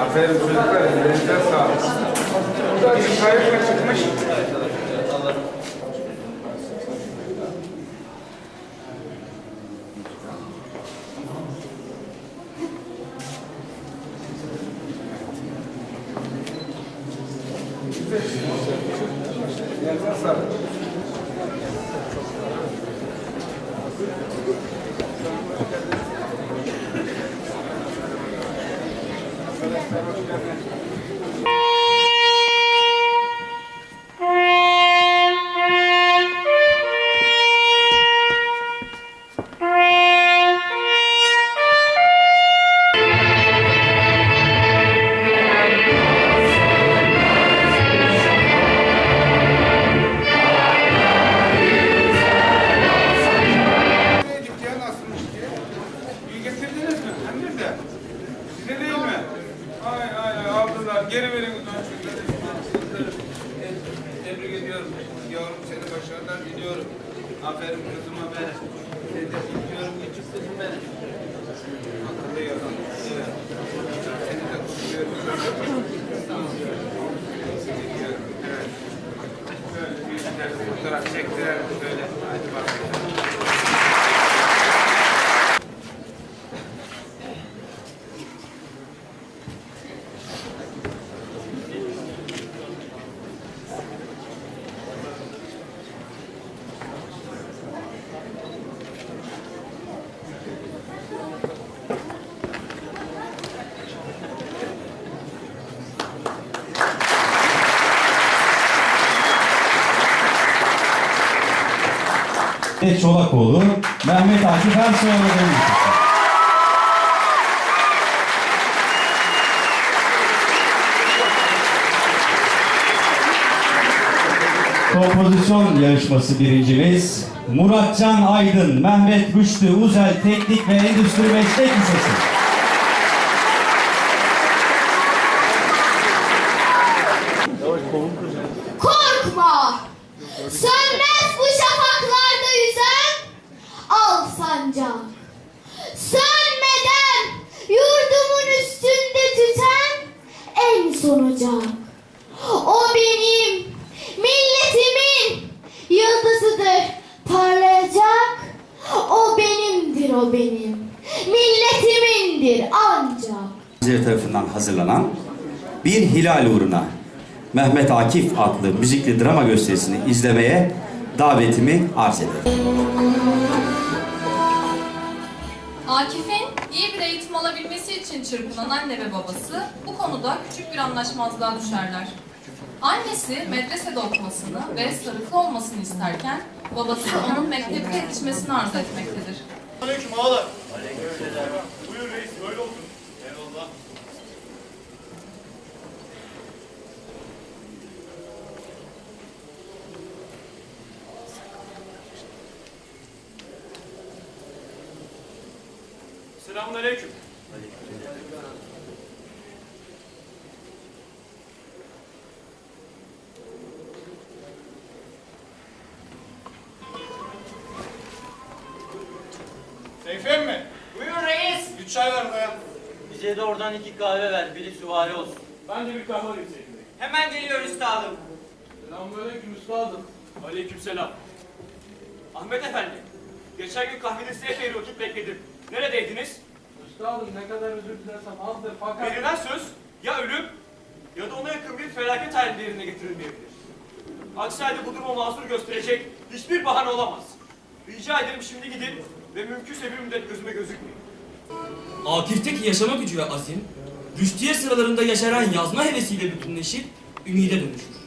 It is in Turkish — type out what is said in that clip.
Aferin çocuklar, ellerinize sağlık. Bu da bir kayıpla çıkmış. Ellerinize sağlık. Tebrik ediyorum. Yavrum seni başarılar diliyorum. Aferin kızıma benim. Seni de kutluyorum küçük kızım benim. Akıllı yavrum. Evet. Seni de kutluyorum. Evet. Böyle bir fotoğraf çektirelim böyle. Hadi bakalım. Mehmet Çolakoğlu, Mehmet Akif Ersoy'un Kompozisyon yarışması birincimiz Muratcan Aydın, Mehmet Rüştü Uzel Teknik ve Endüstri Meslek Lisesi. Korkma! Sönmez al sancak. Sönmeden yurdumun üstünde tüten en son ocak. O benim, milletimin yıldızıdır parlayacak. O benimdir o benim, milletimindir ancak. Bizleri tarafından hazırlanan Bir Hilal Uğruna Mehmet Akif adlı müzikli drama gösterisini izlemeye davetimi arz ederim. Akif'in iyi bir eğitim alabilmesi için çırpınan anne ve babası bu konuda küçük bir anlaşmazlığa düşerler. Annesi medresede okumasını ve sarıklı olmasını isterken babası onun mektepte yetişmesini arzu etmektedir. Aleyküm ağalar. Buyur reis böyle olsun. Eyvallah. Selamun aleyküm. Seyfi emmi. Buyur reis. Bir çay ver dayan. Bize de oradan iki kahve ver. Biri süvari olsun. Ben de bir kahve alayım Seyfi Bey. Hemen geliyor üstadım. Selamünaleyküm üstadım. Aleykümselam. Ahmet Efendi, geçen gün kahvede size epey vakit bekledim. Neredeydiniz? Üstadım ne kadar özür dilesem azdır fakat... Verilen söz ya ölüm ya da ona yakın bir felaket halinde yerine getirilmeyebilir. Aksi halde bu durumu mazur gösterecek hiçbir bahane olamaz. Rica ederim şimdi gidin ve mümkünse bir müddet gözüme gözükmeyin. Akif'teki yaşama gücü ve azim, Rüştiye sıralarında yaşaran yazma hevesiyle bütünleşip ümide dönüşür.